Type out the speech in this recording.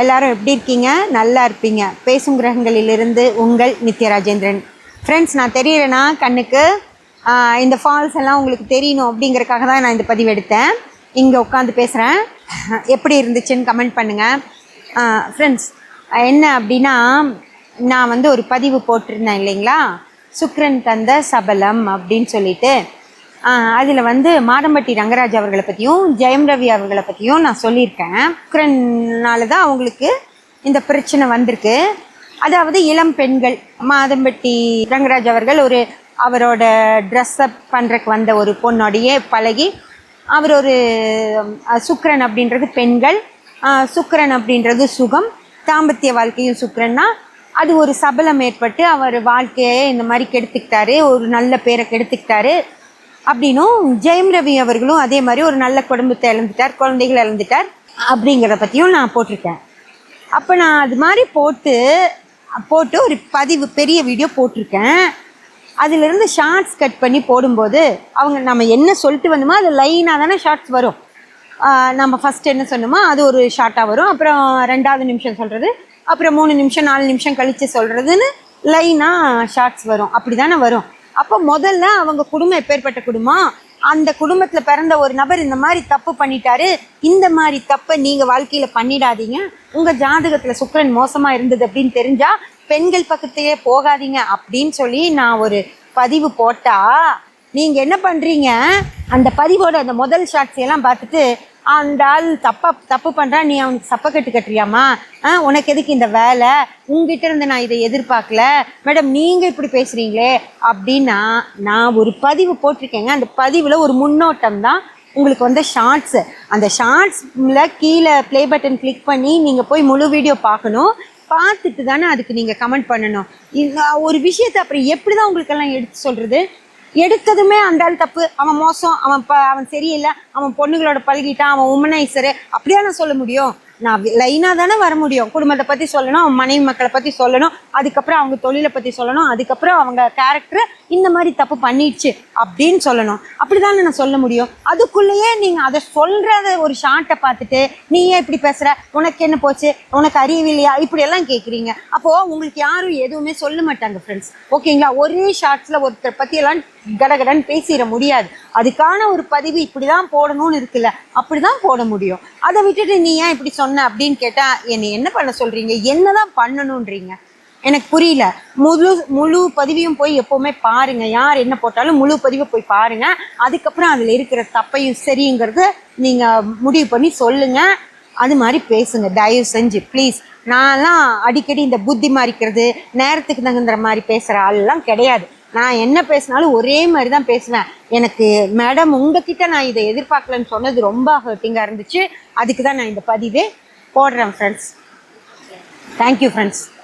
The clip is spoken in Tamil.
எல்லாரும் எப்படி இருக்கீங்க? நல்லா இருப்பீங்க. பேசும் கிரகங்களிலிருந்து உங்கள் நித்யராஜேந்திரன். ஃப்ரெண்ட்ஸ் நான் தெரியறேன்னா கண்ணுக்கு இந்த ஃபால்ஸ் எல்லாம் உங்களுக்கு தெரியணும் அப்படிங்கிறக்காக தான் நான் இந்த பதிவு எடுத்தேன். இங்கே உட்காந்து பேசுகிறேன் எப்படி இருந்துச்சுன்னு கமெண்ட் பண்ணுங்கள் ஃப்ரெண்ட்ஸ் என்ன அப்படின்னா நான் வந்து ஒரு பதிவு போட்டிருந்தேன் இல்லைங்களா? சுக்ரன் தந்த சபலம் அப்படின்னு சொல்லிட்டு. அதில் வந்து மாடம்பட்டி ரங்கராஜ் அவர்களை பற்றியும் ஜெயம் ரவி அவர்களை பற்றியும் நான் சொல்லியிருக்கேன். சுக்ரனால தான் அவங்களுக்கு இந்த பிரச்சனை வந்திருக்கு. அதாவது இளம் பெண்கள் மாதம்பட்டி ரங்கராஜ் அவர்கள் ஒரு அவரோட ட்ரெஸ்அப் பண்ணுறக்கு வந்த ஒரு பொண்ணோடையே பழகி அவர் ஒரு சுக்கரன் அப்படின்றது பெண்கள் சுக்கரன் அப்படின்றது சுகம் தாம்பத்திய வாழ்க்கையும் சுக்கரன்னா அது ஒரு சபலம் ஏற்பட்டு அவர் வாழ்க்கையை இந்த மாதிரி கெடுத்துக்கிட்டாரு ஒரு நல்ல பேரை கெடுத்துக்கிட்டாரு. அப்படின்னும் ஜெயம் ரவி அவர்களும் அதே மாதிரி ஒரு நல்ல குடும்பத்தை இழந்துட்டார் குழந்தைகள் இழந்துட்டார் அப்படிங்கிறத பற்றியும் நான் போட்டிருக்கேன். அப்போ நான் அது மாதிரி போட்டு போட்டு ஒரு பதிவு பெரிய வீடியோ போட்டிருக்கேன். அதிலிருந்து ஷார்ட்ஸ் கட் பண்ணி போடும்போது அவங்க நம்ம என்ன சொல்லிட்டு வந்தோமோ அது லைனாக தானே ஷார்ட்ஸ் வரும். நம்ம ஃபஸ்ட் என்ன சொன்னோமோ அது ஒரு ஷார்ட்டாக வரும். அப்புறம் ரெண்டாவது நிமிஷம் சொல்கிறது அப்புறம் மூணு நிமிஷம் நாலு நிமிஷம் கழித்து சொல்கிறதுன்னு லைனாக ஷார்ட்ஸ் வரும். அப்படி தானே வரும். அப்போ முதல்ல அவங்க குடும்பம் எப்பேற்பட்ட குடும்பம்? அந்த குடும்பத்தில் பிறந்த ஒரு நபர் இந்த மாதிரி தப்பு பண்ணிட்டாரு. இந்த மாதிரி தப்பை நீங்கள் வாழ்க்கையில் பண்ணிடாதீங்க. உங்கள் ஜாதகத்தில் சுக்கரன் மோசமாக இருந்தது அப்படின்னு தெரிஞ்சால் பெண்கள் பக்கத்தையே போகாதீங்க அப்படின்னு சொல்லி நான் ஒரு பதிவு போட்டால் நீங்கள் என்ன பண்ணுறீங்க அந்த பதிவோட அந்த முதல் ஷாட்ஸ் எல்லாம் பார்த்துட்டு அந்த ஆள் தப்பா தப்பு பண்ணுறா நீ அவனுக்கு சப்பக்கட்டு கட்டுறியாமா? ஆ, உனக்கு எதுக்கு இந்த வேலை? உங்ககிட்ட இருந்து நான் இதை எதிர்பார்க்கல. மேடம் நீங்கள் இப்படி பேசுகிறீங்களே அப்படின்னா நான் ஒரு பதிவு போட்டிருக்கேங்க. அந்த பதிவில் ஒரு முன்னோட்டம் தான் உங்களுக்கு வந்து ஷார்ட்ஸு அந்த ஷார்ட்ஸ்ல கீழே ப்ளே பட்டன் கிளிக் பண்ணி நீங்கள் போய் முழு வீடியோ பார்க்கணும். பார்த்துட்டு தானே அதுக்கு நீங்கள் கமெண்ட் பண்ணணும். ஒரு விஷயத்தை அப்புறம் எப்படி தான் உங்களுக்கெல்லாம் எடுத்து சொல்கிறது எடுத்ததுமே அந்த ஆள் தப்பு. அவன் மோசம் அவன் ப அவன் சரியில்லை அவன் பொண்ணுங்களோட பழகிட்டான் அவன் உமனைசரு அப்படியா நான் சொல்ல முடியும்? நான் லைனாக தானே வர முடியும். குடும்பத்தை பற்றி சொல்லணும் அவன் மனைவி மக்களை பற்றி சொல்லணும் அதுக்கப்புறம் அவங்க தொழிலை பற்றி சொல்லணும் அதுக்கப்புறம் அவங்க கேரக்டர் இந்த மாதிரி தப்பு பண்ணிடுச்சு அப்படின்னு சொல்லணும். அப்படிதானே நான் சொல்ல முடியும்? அதுக்குள்ளேயே நீங்கள் அதை சொல்கிறத ஒரு ஷார்ட்டை பார்த்துட்டு நீ ஏன் இப்படி பேசுகிற உனக்கு என்ன போச்சு? உனக்கு அறியவில்லையா இப்படியெல்லாம் கேட்குறீங்க அப்போது உங்களுக்கு யாரும் எதுவுமே சொல்ல மாட்டாங்க ஃப்ரெண்ட்ஸ் ஓகேங்களா? ஒரே ஷார்ட்ஸில் ஒருத்தர் பற்றியெல்லாம் கடகடன் பேசிட முடியாது. அதுக்கான ஒரு பதிவு இப்படி தான் போடணும்னு இருக்குல்ல அப்படி தான் போட முடியும். அதை விட்டுட்டு நீ ஏன் இப்படி சொன்ன அப்படின்னு கேட்டால் என்னை என்ன பண்ண சொல்கிறீங்க என்ன தான் பண்ணணுன்றீங்க எனக்கு புரியல. முழு முழு பதிவையும் போய் எப்போவுமே பாருங்க. யார் என்ன போட்டாலும் முழு பதிவை போய் பாருங்க. அதுக்கப்புறம் அதில் இருக்கிற தப்பையும் சரிங்கிறத நீங்கள் முடிவு பண்ணி சொல்லுங்க. அது மாதிரி பேசுங்க. தயவு செஞ்சு ப்ளீஸ் நான்லாம் அடிக்கடி இந்த புத்தி மாறிக்கிறது நேரத்துக்கு தகுந்த மாதிரி பேசுகிற ஆள்லாம் கிடையாது. நான் என்ன பேசினாலும் ஒரே மாதிரி தான் பேசுவேன். எனக்கு மேடம் உங்ககிட்ட நான் இதை எதிர்பார்க்கலன்னு சொன்னது ரொம்ப ஹர்ட்டிங்காக இருந்துச்சு. அதுக்கு தான் நான் இந்த பதிவே போடுறேன் ஃப்ரெண்ட்ஸ் தேங்க்யூ ஃப்ரெண்ட்ஸ்